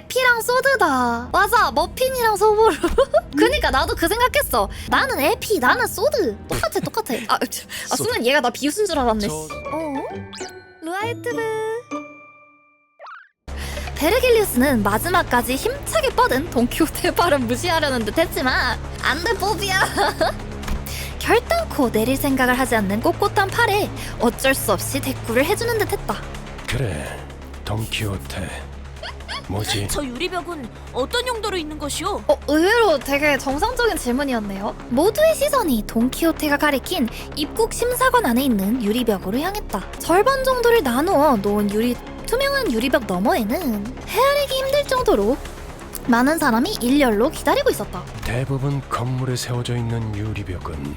에피랑 소드다. 맞아, 머핀이랑 소보루. 그니까 나도 그 생각했어. 나는 에피, 나는 소드. 똑같아, 똑같아. 아, 저- 아 순간 얘가 나 비웃은 줄 알았네. 저- 어? 루아이트브. 베르길리우스는 마지막까지 힘차게 뻗은 돈키호테의 발은 무시하려는 듯 했지만 안돼 뽀비야 결단코 내릴 생각을 하지 않는 꼿꼿한 팔에 어쩔 수 없이 대꾸를 해주는 듯 했다 그래 돈키호테 뭐지 저 유리벽은 어떤 용도로 있는 것이오? 어, 의외로 되게 정상적인 질문이었네요. 모두의 시선이 돈키호테가 가리킨 입국 심사관 안에 있는 유리벽으로 향했다. 절반 정도를 나누어 놓은 유리 투명한 유리벽 너머에는 헤아리기 힘들 정도로 많은 사람이 일렬로 기다리고 있었다. 대부분 건물에 세워져 있는 유리벽은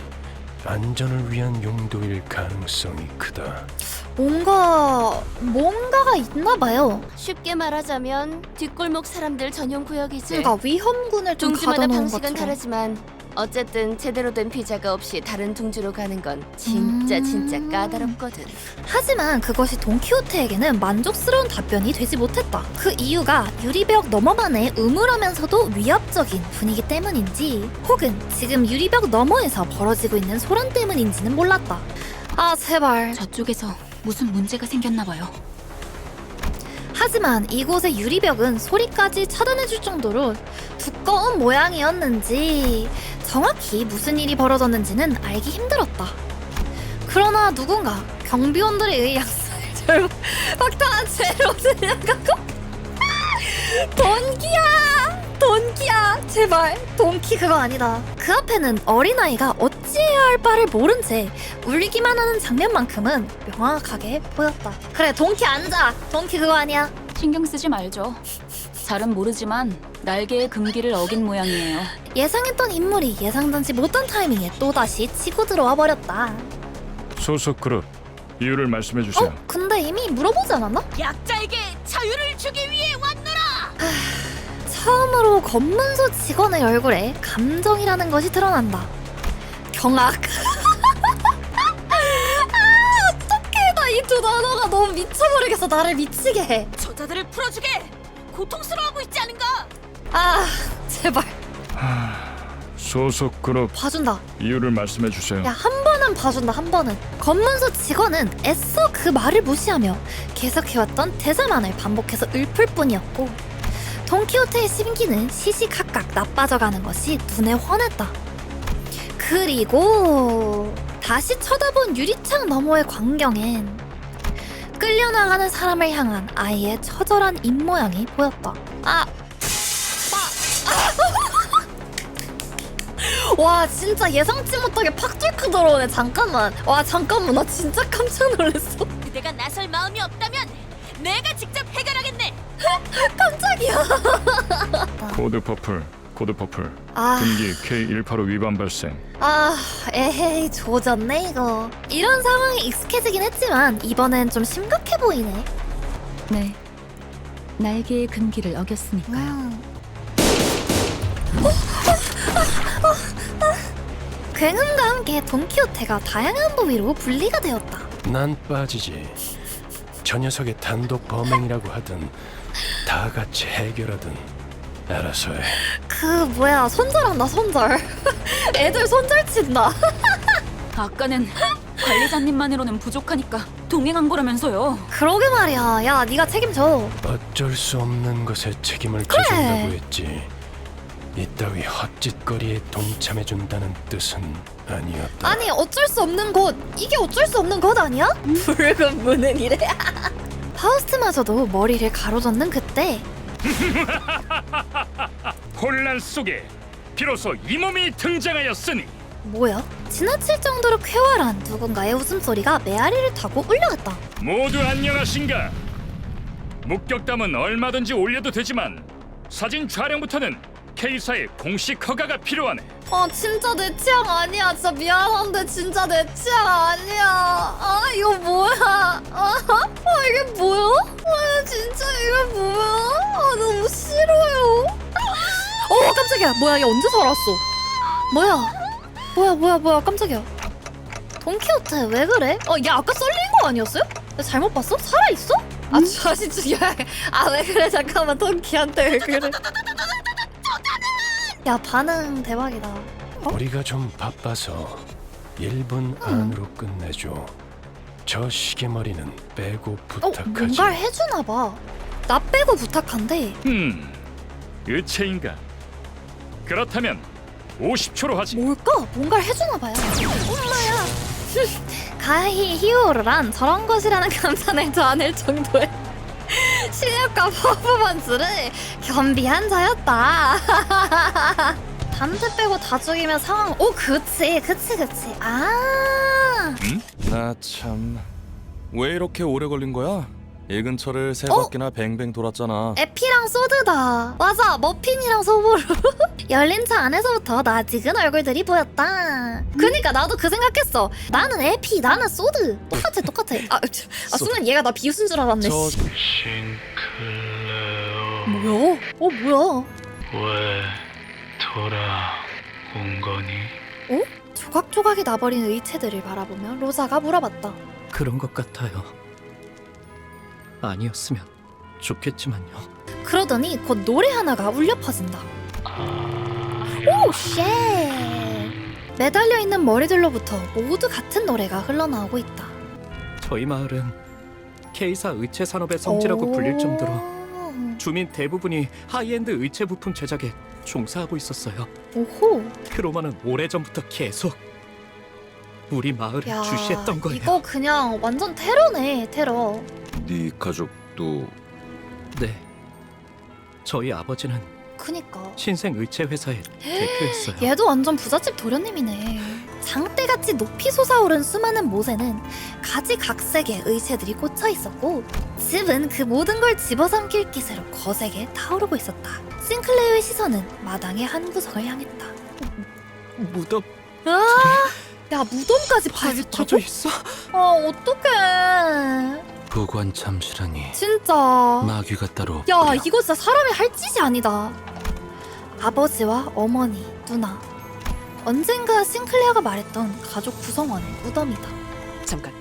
안전을 위한 용도일 가능성이 크다 뭔가 뭔가 가 있나 봐요. 쉽게 말하자면 뒷골목 사람들 전용 구역이지. 그러니까 위험군을 좀 둥지마다 가둬놓은 방식은 것처럼. 다르지만 어쨌든 제대로 된 피자가 없이 다른 둥지로 가는 건 진짜 음. 진짜 까다롭거든. 하지만 그것이 돈키호테에게는 만족스러운 답변이 되지 못했다. 그 이유가 유리벽 너머만의 음울하면서도 위압적인 분위기 때문인지 혹은 지금 유리벽 너머에서 벌어지고 있는 소란 때문인지는 몰랐다. 아 제발. 저쪽에서 무슨 문제가 생겼나 봐요. 하지만 이곳의 유리벽은 소리까지 차단해줄 정도로 두꺼운 모양이었는지 정확히 무슨 일이 벌어졌는지는 알기 힘들었다. 그러나 누군가 경비원들에 의해 양산을 잘못 박탈한 채로 들려가고 돈키야! 돈키야! 제발 돈키 그거 아니다. 그 앞에는 어린아이가 어찌 해야 할 바를 모른 채 울기만 하는 장면만큼은 명확하게 보였다. 그래 돈키 앉아. 돈키 그거 아니야. 신경 쓰지 말죠. 잘은 모르지만 날개의 금기를 어긴 모양이에요. 예상했던 인물이 예상되지 못한 타이밍에 또다시 치고 들어와 버렸다. 소속 그룹 이유를 말씀해 주세요. 어? 근데 이미 물어보지 않았나? 약자에게 자유를 주기 위해 왔노라. 처음으로 검문소 직원의 얼굴에 감정이라는 것이 드러난다. 경악. 아, 어떡해. 나 이 두 단어가 너무 미쳐버리겠어. 나를 미치게 해. 저자들을 풀어주게. 고통스러워하고 있지 않은가? 아, 제발. 소속 그룹 봐준다. 이유를 말씀해 주세요. 야, 한 번은 봐준다, 한 번은. 검문소 직원은 애써 그 말을 무시하며 계속해왔던 대사만을 반복해서 읊을 뿐이었고, 돈키호테의 심기는 시시각각 나빠져가는 것이 눈에 훤했다. 그리고 다시 쳐다본 유리창 너머의 광경엔 끌려나가는 사람을 향한 아이의 처절한 입모양이 보였다. 아, 와 진짜 예상치 못하게 팍 뚫고 들어오네 잠깐만. 와 잠깐만 나 진짜 깜짝 놀랐어. 그대가 나설 마음이 없다면 내가 직접 해결하겠네. 깜짝이야. 코드 퍼플, 코드 퍼플. 아, 금기 K185 위반 발생. 아 에헤이 조졌네 이거 이런 상황에 익숙해지긴 했지만 이번엔 좀 심각해 보이네 네. 날개의 금기를 어겼으니까요. 음. 굉음과 함께 돈키호테가 다양한 부위로 분리가 되었다 난 빠지지 저 녀석의 단독 범행이라고 하든 다 같이 해결하든 알아서 해 그 뭐야 손절한다 손절. 애들 손절 친다. 아까는 관리자님만으로는 부족하니까 동행한 거라면서요. 그러게 말이야. 야 네가 책임져. 어쩔 수 없는 것에 책임을 져준다고 했지. 이따위 헛짓거리에 동참해준다는 뜻은 아니었다. 아니 어쩔 수 없는 곳. 이게 어쩔 수 없는 것 아니야? 붉은 문은 이래. 파우스트마저도 머리를 가로젓는 그때 혼란 속에 비로소 이 몸이 등장하였으니 뭐야? 지나칠 정도로 쾌활한 누군가의 웃음소리가 메아리를 타고 울려갔다 모두 안녕하신가? 목격담은 얼마든지 올려도 되지만 사진 촬영부터는 K사의 공식 허가가 필요하네. 아 진짜 내 취향 아니야 진짜 미안한데 진짜 내 취향 아니야 아 이거 뭐야 아, 아 이게 뭐야? 깜짝이야. 뭐야 얘 언제 살았어? 뭐야? 뭐야 뭐야 뭐야. 깜짝이야. 돈키호테 왜 그래? 어 얘 아까 썰린 거 아니었어요? 내가 잘못 봤어? 살아있어? 아 다시 죽여야. 아 왜 그래? 잠깐만. ton키한테 왜 그래? 야 반응 대박이다. 우리가 좀 바빠서 1분 안으로 끝내줘. 저 시계머리는 빼고 어 부탁하지. 뭔가를 해주나 봐 나 빼고 부탁한대. 음, 의체인가? 그렇다면 50초로 하지. 뭘까? 뭔가를 해주나 봐요. 엄마야. 가히 히어로란 저런 것이라는 감탄을 저안을 정도의 실력과 퍼포먼스를 겸비한 자였다. 단테 빼고 다 죽이면 상황. 오 그치 그치 그치. 아. 나 참. 왜 이렇게 오래 걸린 거야? 이 근처를 세 어? 바퀴나 뱅뱅 돌았잖아. 에피랑 소드다 맞아 머핀이랑 소보루 열린 차 안에서부터 낯익은 얼굴들이 보였다 그니까 나도 그 생각했어 나는 에피 나는 소드 똑같아 똑같아 아, 저- 아 소드. 순간 얘가 나 비웃은 줄 알았네 저 씨. 뭐야? 어 뭐야? 왜 돌아온 거니? 조각조각이 나버린 의체들을 바라보며 로자가 물어봤다 그런 것 같아요. 아니었으면 좋겠지만요. 그러더니 곧 노래 하나가 울려 퍼진다 오 쉣! 매달려 있는 머리들로부터 모두 같은 노래가 흘러나오고 있다 저희 마을은 K사 의체 산업의 성지라고 불릴 정도로 주민 대부분이 하이엔드 의체 부품 제작에 종사하고 있었어요. 오호 크로마는 오래전부터 계속 우리 마을을 야 주시했던 거예요. 이거 그냥 완전 테러네 테러 네 가족도 네. 저희 아버지는 그니까 신생 의체 회사의 대표였어요. 얘도 완전 부잣집 도련님이네 장대같이 높이 솟아오른 수많은 모세는 가지각색의 의체들이 꽂혀 있었고 집은 그 모든 걸 집어삼킬 기세로 거세게 타오르고 있었다 싱클레어의 시선은 마당의 한 구석을 향했다 무덤 아, 야 무덤까지 파헤쳐져? 있어? 아 어떡해 보관 잠시라니. 진짜. 마귀가 따로 야 없구려. 이거 진짜 사람이 할 짓이 아니다. 아버지와 어머니 누나. 언젠가 싱클레어가 말했던 가족 구성원의 무덤이다. 잠깐.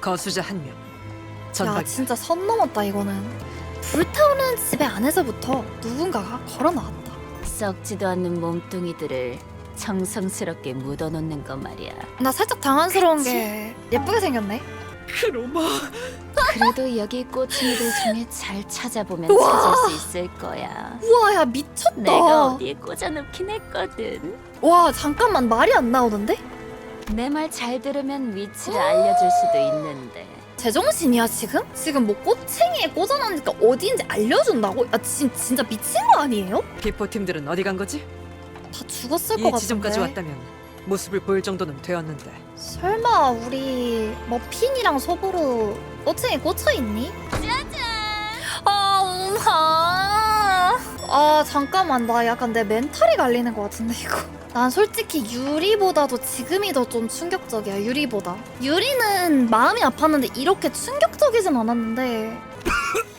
거수자 한 명. 야 전박 진짜 선 넘었다 이거는. 불타오르는 집의 안에서부터 누군가가 걸어 나왔다. 썩지도 않는 몸뚱이들을 정성스럽게 묻어놓는 거 말이야. 나 살짝 당황스러운 게 예쁘게 생겼네 크로마 그래도 여기 꼬챙이들 중에 잘 찾아보면 우와! 찾을 수 있을 거야. 우와 야 미쳤다 내가 어디에 꽂아놓긴 했거든. 와 잠깐만 말이 안 나오는데? 내 말 잘 들으면 위치를 알려줄 수도 있는데. 제정신이야 지금? 지금 뭐 꼬챙이에 꽂아놓으니까 어디인지 알려준다고? 야 진, 진짜 미친 거 아니에요? 비포 팀들은 어디 간 거지? 다 죽었을 것 이 같은데 지점까지 왔다면 모습을 보일 정도는 되었는데. 설마 우리 머핀이랑 소보로 꼬챙이 꽂혀 있니? 짜잔! 아 엄마 아 잠깐만. 나 약간 내 멘탈이 갈리는 것 같은데 이거. 난 솔직히 유리보다도 지금이 더 좀 충격적이야 유리보다. 유리는 마음이 아팠는데 이렇게 충격적이진 않았는데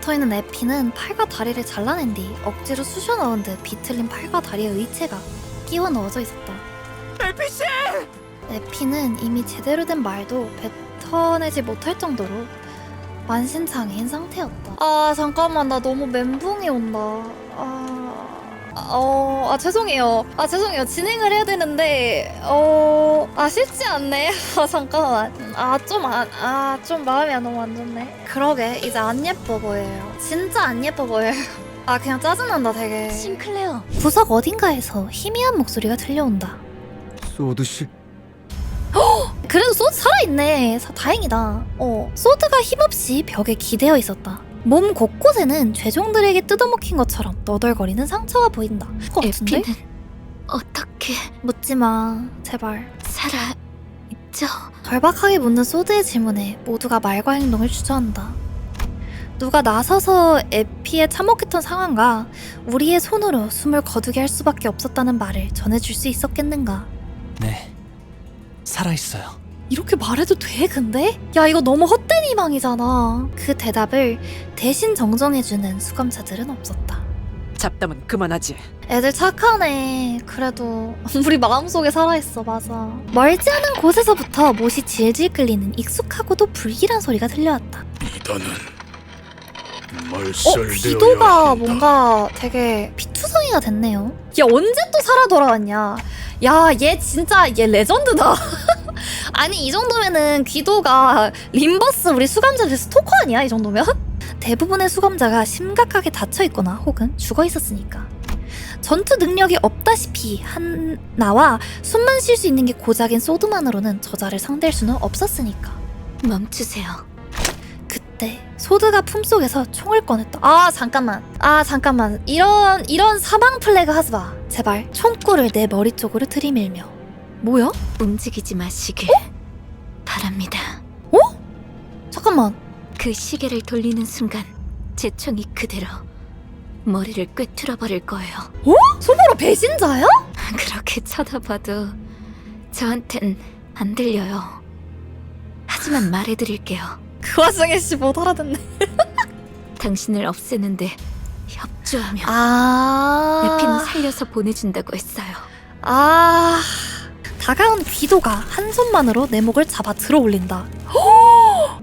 붙어있는 에피는 팔과 다리를 잘라낸 뒤 억지로 쑤셔 넣은 듯 비틀린 팔과 다리의 의체가 끼워 넣어져 있었다. 에피씨! 에피는 이미 제대로 된 말도 뱉어내지 못할 정도로 만신창이인 상태였다. 아 잠깐만 나 너무 멘붕이 온다. 아, 어, 아 죄송해요. 아 죄송해요. 진행을 해야 되는데 어, 아 쉽지 않네. 아 잠깐만. 아 좀 안, 아 좀 마음이 너무 안 좋네. 그러게 이제 안 예뻐 보여요. 진짜 안 예뻐 보여요. 아 그냥 짜증난다 되게. 싱클레어. 구석 어딘가에서 희미한 목소리가 들려온다. 소드 씨 그래도 소드 살아있네. 사- 다행이다. 어, 소드가 힘없이 벽에 기대어 있었다. 몸 곳곳에는 죄종들에게 뜯어먹힌 것처럼 너덜거리는 상처가 보인다. 같은데? 에피는 어떻게 묻지 마, 제발. 살아 있죠? 절박하게 묻는 소드의 질문에 모두가 말과 행동을 주저한다. 누가 나서서 에피에 참혹했던 상황과 우리의 손으로 숨을 거두게 할 수밖에 없었다는 말을 전해줄 수 있었겠는가? 네 살아있어요 이렇게 말해도 돼 근데? 야 이거 너무 헛된 희망이잖아 그 대답을 대신 정정해주는 수감자들은 없었다 잡담은 그만하지. 애들 착하네. 그래도 우리 마음속에 살아있어. 맞아. 멀지 않은 곳에서부터 못이 질질 끌리는 익숙하고도 불길한 소리가 들려왔다. 이단은 어? 말살되어야 귀도가 한다. 뭔가 되게 피투성이가 됐네요. 얘 언제 또 살아 돌아왔냐? 야, 얘 진짜 얘 레전드다. 아니 이 정도면은 귀도가 림버스 우리 수감자들 스토커 아니야? 이 정도면? 대부분의 수감자가 심각하게 다쳐 있거나 혹은 죽어 있었으니까. 전투 능력이 없다시피 한 나와 숨만 쉴 수 있는 게 고작인 소드만으로는 저자를 상대할 수는 없었으니까. 멈추세요. 그때 소드가 품속에서 총을 꺼냈다. 아 잠깐만. 아 잠깐만. 이런 이런 사망 플래그 하지 마. 제발 총구를 내 머리 쪽으로 들이밀며. 뭐야? 움직이지 마시길 바랍니다. 잠깐만. 그 시계를 돌리는 순간 제 총이 그대로 머리를 꿰뚫어 버릴 거예요. 소보로 배신자야? 그렇게 쳐다봐도 저한텐 안 들려요. 하지만 말해드릴게요. 그 와중에 씨못 알아듣네. 당신을 없애는데 협조하면 아. 에피는 살려서 보내준다고 했어요. 아. 다가온 귀도가 한 손만으로 내 목을 잡아 들어 올린다.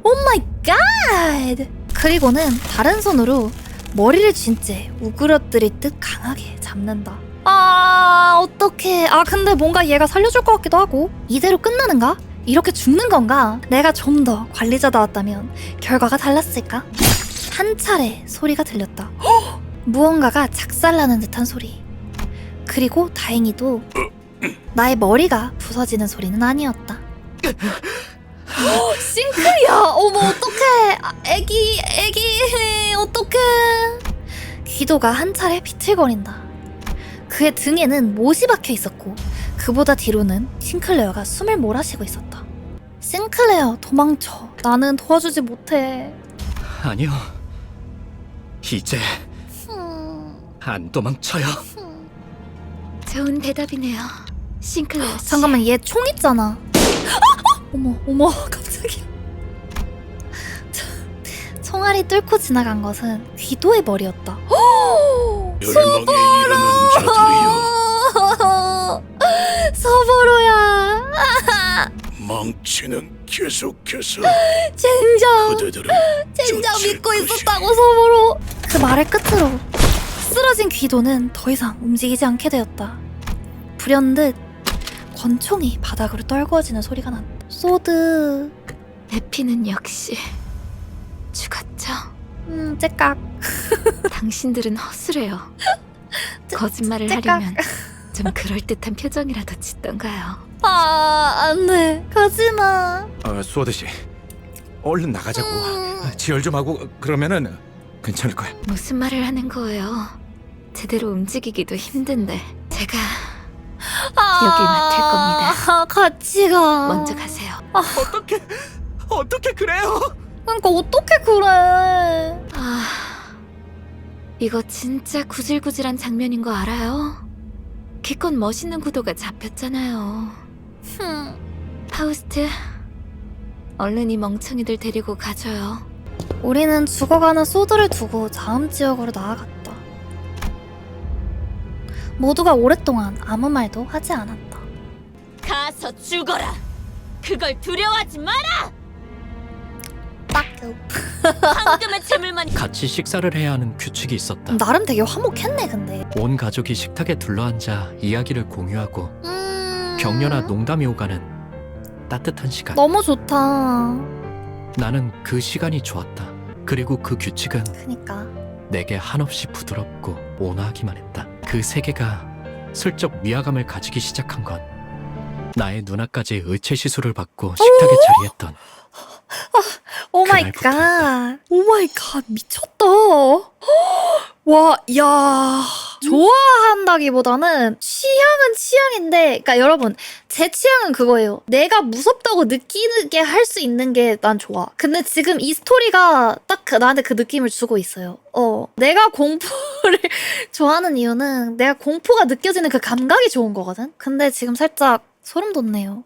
오 마이 갓! 그리고는 다른 손으로 머리를 쥔 채 우그러뜨릴 듯 강하게 잡는다. 아, 어떡해. 아, 근데 뭔가 얘가 살려줄 것 같기도 하고. 이대로 끝나는가? 이렇게 죽는 건가? 내가 좀 더 관리자다웠다면 결과가 달랐을까? 한 차례 소리가 들렸다. 무언가가 작살나는 듯한 소리. 그리고 다행히도 나의 머리가 부서지는 소리는 아니었다. 싱크리야! 어머 어떡해! 아, 애기 애기 어떡해! 귀도가 한 차례 비틀거린다. 그의 등에는 못이 박혀 있었고 그보다 뒤로는 싱클레어가 숨을 몰아쉬고 있었다. 싱클레어 도망쳐. 나는 도와주지 못해. 아니요. 이제 음, 안 도망쳐요. 음. 좋은 대답이네요. 싱클레어 씨. 잠깐만 얘 총 있잖아. 아! 어머 어머 갑자기. 저- 총알이 뚫고 지나간 것은 귀도의 머리였다. 이르는 자들이여 서보로야. 망치는 계속해서 젠장. 그대들을 젠장 쫓을 믿고 것이다. 있었다고 서보로. 그 말을 끝으로 쓰러진 귀도는 더 이상 움직이지 않게 되었다. 불현듯 권총이 바닥으로 떨구어지는 소리가 났다. 소드. 에피는 역시 죽었죠. 음, 째깍. 당신들은 허술해요. 거짓말을 째깍. 하려면 좀 그럴듯한 표정이라도 짓던가요. 아, 안 돼. 가지 마. 어, 소드 씨, 얼른 나가자고. 음. 지혈 좀 하고 그러면은 괜찮을 거야. 무슨 말을 하는 거예요? 제대로 움직이기도 힘든데 제가 여길 맡을 겁니다. 같이 가. 먼저 가세요. 어떻게 어떻게 그래요? 그러니까 어떻게 그래? 아, 이거 진짜 구질구질한 장면인 거 알아요? 기껏 멋있는 구도가 잡혔잖아요. 흠. 파우스트, 얼른 이 멍청이들 데리고 가줘요. 우리는 죽어가는 소드를 두고 다음 지역으로 나아갔다. 모두가 오랫동안 아무 말도 하지 않았다. 가서 죽어라. 그걸 두려워하지 마라. 황금의 재물만 같이 식사를 해야 하는 규칙이 있었다. 나름 되게 화목했네, 근데. 온 가족이 식탁에 둘러앉아 이야기를 공유하고 음... 격려나 농담이 오가는 따뜻한 시간. 너무 좋다. 나는 그 시간이 좋았다. 그리고 그 규칙은 그니까. 내게 한없이 부드럽고 온화하기만 했다. 그 세계가 슬쩍 위화감을 가지기 시작한 건 나의 누나까지 의체 시술을 받고 식탁에 자리했던 오 마이 갓. 오 마이 갓. 미쳤다. 와, 야. 좋아한다기보다는 취향은 취향인데, 그러니까 여러분, 제 취향은 그거예요. 내가 무섭다고 느끼게 할 수 있는 게 난 좋아. 근데 지금 이 스토리가 딱 그- 나한테 그 느낌을 주고 있어요. 어. 내가 공포를 좋아하는 이유는 내가 공포가 느껴지는 그 감각이 좋은 거거든? 근데 지금 살짝 소름 돋네요.